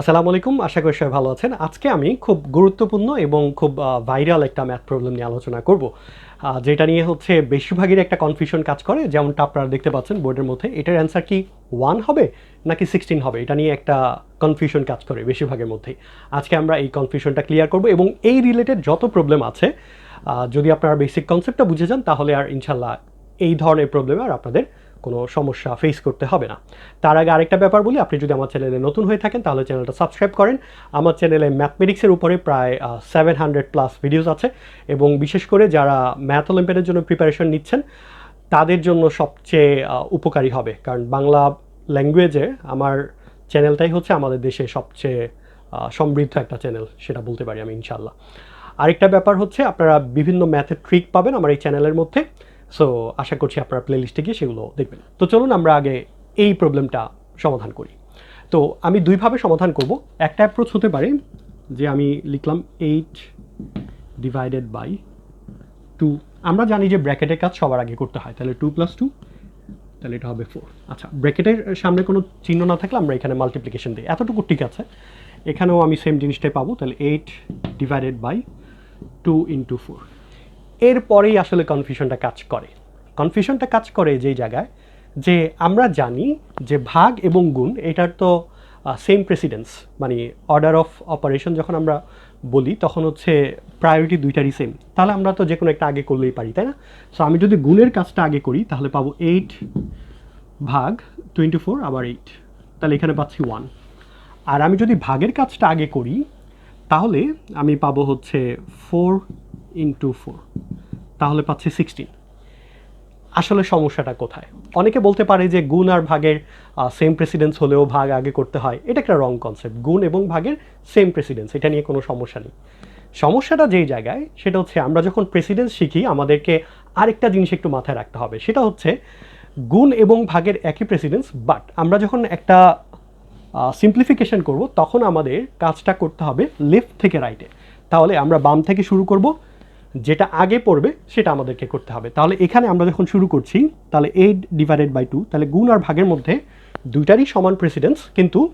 আসসালামু আলাইকুম, আশা করি সবাই ভালো আছেন। আজকে আমি খুব গুরুত্বপূর্ণ এবং খুব ভাইরাল একটা ম্যাথ প্রবলেম নিয়ে আলোচনা করব। যেটা নিয়ে হচ্ছে বেশিরভাগের একটা কনফিউশন কাজ করে, যেমনটা আপনারা দেখতে পাচ্ছেন বোর্ডের মধ্যে। এটার অ্যান্সার কি ওয়ান হবে নাকি সিক্সটিন হবে? এটা নিয়ে একটা কনফিউশন কাজ করে বেশিরভাগের মধ্যেই আজকে আমরা এই কনফিউশনটা ক্লিয়ার করব এবং এই রিলেটেড যত প্রবলেম আছে যদি আপনারা বেসিক কনসেপ্টটা বুঝে যান, তাহলে আর ইনশাল্লাহ এই ধরনের প্রবলেমে আর আপনাদের কোনো সমস্যা ফেস করতে হবে না। তার আগে আরেকটা ব্যাপার বলি, আপনি যদি আমার চ্যানেলে নতুন হয়ে থাকেন, তাহলে চ্যানেলটা সাবস্ক্রাইব করেন। আমার চ্যানেলে ম্যাথমেটিক্সের উপরে প্রায় সেভেন হান্ড্রেড প্লাস ভিডিওস আছে এবং বিশেষ করে যারা ম্যাথ অলিম্পিয়াডের জন্য প্রিপারেশন নিচ্ছেন, তাদের জন্য সবচেয়ে উপকারী হবে। কারণ বাংলা ল্যাঙ্গুয়েজে আমার চ্যানেলটাই হচ্ছে আমাদের দেশে সবচেয়ে সমৃদ্ধ একটা চ্যানেল, সেটা বলতে পারি আমি ইনশাল্লাহ আরেকটা ব্যাপার হচ্ছে, আপনারা বিভিন্ন ম্যাথের ট্রিক পাবেন আমার এই চ্যানেলের মধ্যে। সো আশা করছি আপনারা প্লে লিস্টে গিয়ে সেগুলো দেখবেন। তো চলুন আমরা আগে এই প্রবলেমটা সমাধান করি। তো আমি দুইভাবে সমাধান করব। একটা অ্যাপ্রোচ হতে পারে যে আমি লিখলাম এইট ডিভাইডেড বাই টু আমরা জানি যে ব্র্যাকেটের কাজ সবার আগে করতে হয়। তাহলে টু প্লাস টু তাহলে এটা হবে ফোর আচ্ছা ব্র্যাকেটের সামনে কোনো চিহ্ন না থাকলে আমরা এখানে মাল্টিপ্লিকেশন দিই। এতটুকু ঠিক আছে। এখানেও আমি সেম জিনিসটাই পাবো। তাহলে eight divided by two into four এরপরেই আসলে কনফিউশনটা কাজ করে। কনফিউশনটা কাজ করে যেই জায়গায় যে আমরা জানি যে ভাগ এবং গুণ এটার তো সেম প্রেসিডেন্স মানে অর্ডার অফ অপারেশন যখন আমরা বলি তখন হচ্ছে প্রায়োরিটি দুইটারই সেম তাহলে আমরা তো যে কোনো একটা আগে করলেই পারি, তাই না? সো আমি যদি গুণের কাজটা আগে করি, তাহলে পাবো এইট ভাগ টোয়েন্টি ফোর আবার এইট তাহলে এখানে পাচ্ছি ওয়ান আর আমি যদি ভাগের কাজটা আগে করি, তাহলে আমি পাবো হচ্ছে ফোর ইন্টু ফোর তাহলে পাচ্ছি সিক্সটিন আসলে সমস্যাটা কোথায়? অনেকে বলতে পারে যে গুণ আর ভাগের সেম প্রেসিডেন্স হলেও ভাগ আগে করতে হয়। এটা একটা রং কনসেপ্ট গুণ এবং ভাগের সেম প্রেসিডেন্স এটা নিয়ে কোনো সমস্যা নেই। সমস্যাটা যেই জায়গায়, সেটা হচ্ছে আমরা যখন প্রেসিডেন্স শিখি, আমাদেরকে আরেকটা জিনিস একটু মাথায় রাখতে হবে। সেটা হচ্ছে গুণ এবং ভাগের একই প্রেসিডেন্স বাট আমরা যখন একটা সিম্পলিফিকেশন করব, তখন আমাদের কাজটা করতে হবে লেফট থেকে রাইটে তাহলে আমরা বাম থেকে শুরু করব যেটা আগে পড়বে, সেটা আমাদেরকে করতে হবে। তাহলে এখানে আমরা যখন শুরু করছি, তাহলে এইট ডিভাইডেড বাই টু তাহলে গুণ আর ভাগের মধ্যে দুইটারই সমান প্রেসিডেন্স কিন্তু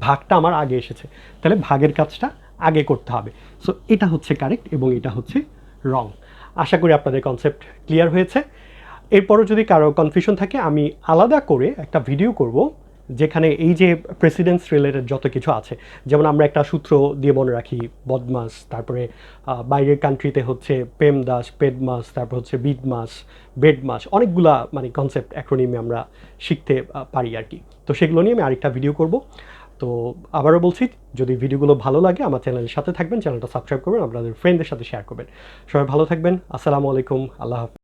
ভাগটা আমার আগে এসেছে। তাহলে ভাগের কাজটা আগে করতে হবে। সো এটা হচ্ছে কারেক্ট এবং এটা হচ্ছে রং আশা করি আপনাদের কনসেপ্ট ক্লিয়ার হয়েছে। এরপরও যদি কারও কনফিউশন থাকে, আমি আলাদা করে একটা ভিডিও করব। যেখানে এই যে প্রেসিডেন্স রিলেটেড যত কিছু আছে, যেমন আমরা একটা সূত্র দিয়ে মনে রাখি, বদমাস, তারপরে বাইরের কান্ট্রিতে হচ্ছে পেম দাস পেডমাস তারপর হচ্ছে বিডমাস বেডমাস অনেকগুলা মানে কনসেপ্ট অ্যাক্রোনিমে আমরা শিখতে পারি আর কি তো সেগুলো নিয়ে আমি আরেকটা ভিডিও করব। তো আবারও বলছি, যদি ভিডিওগুলো ভালো লাগে, আমার চ্যানেলের সাথে থাকবেন, চ্যানেলটা সাবস্ক্রাইব করবেন, আপনাদের ফ্রেন্ডদের সাথে শেয়ার করবেন। সবাই ভালো থাকবেন, আসসালামু আলাইকুম, আল্লাহ হাফিজ।